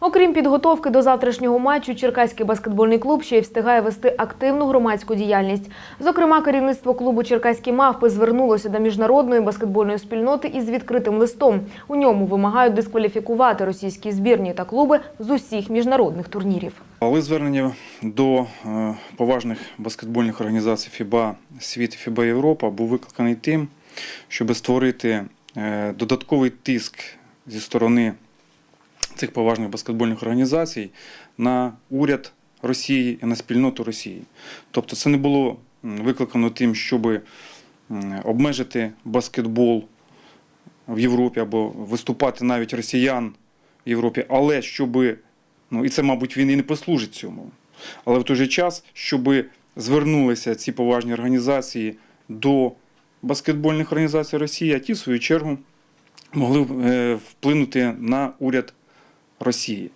Окрім підготовки до завтрашнього матчу, Черкаський баскетбольний клуб ще й встигає вести активну громадську діяльність. Зокрема, керівництво клубу Черкаські мавпи звернулося до міжнародної баскетбольної спільноти із відкритим листом. У ньому вимагають дискваліфікувати російські збірні та клуби з усіх міжнародних турнірів. Але звернення до е, поважних баскетбольних організацій ФІБА Світ ФІБА Європа був викликаний тим, щоб створити е, додатковий тиск зі сторони цих поважних баскетбольних організацій на уряд Росії і на спільноту Росії. Тобто це не було викликано тим, щоб обмежити баскетбол в Європі або виступати навіть росіян в Європі, але щоб, ну і це, мабуть, він і не послужить цьому. Але в той же час, щоб звернулися ці поважні організації до баскетбольних організацій Росії, а ті, в свою чергу, могли е, вплинути на уряд Росії.